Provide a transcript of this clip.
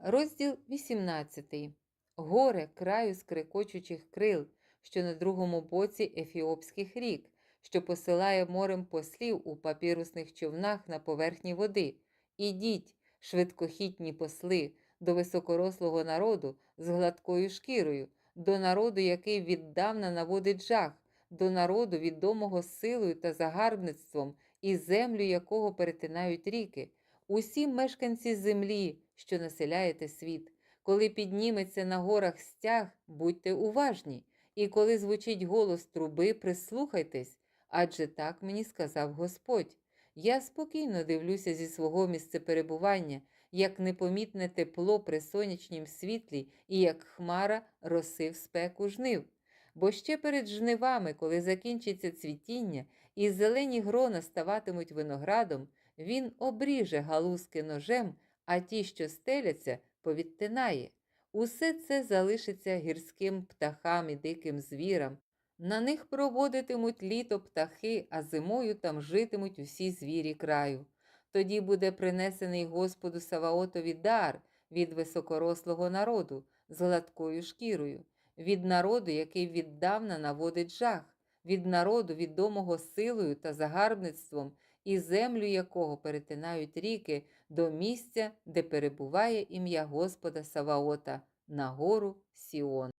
Розділ 18. Горе краю скрекочучих крил, що на другому боці Ефіопських рік, що посилає морем послів у папірусних човнах на поверхні води. Ідіть, швидкохітні посли, до високорослого народу з гладкою шкірою, до народу, який віддавна наводить жах, до народу, відомого силою та загарбництвом, і землю якого перетинають ріки, усі мешканці землі, що населяєте світ. Коли підніметься на горах стяг, будьте уважні, і коли звучить голос труби, прислухайтесь, адже так мені сказав Господь. Я спокійно дивлюся зі свого місцеперебування, як непомітне тепло при сонячнім світлі і як хмара роси в спеку жнив. Бо ще перед жнивами, коли закінчиться цвітіння і зелені грона ставатимуть виноградом, він обріже галузки ножем, а ті, що стеляться, повідтинає. Усе це залишиться гірським птахам і диким звірам. На них проводитимуть літо птахи, а зимою там житимуть усі звірі краю. Тоді буде принесений Господу Саваотові дар від високорослого народу з гладкою шкірою, від народу, який віддавна наводить жах, від народу, відомого силою та загарбництвом, і землю якого перетинають ріки до місця, де перебуває ім'я Господа Саваота, на гору Сіон.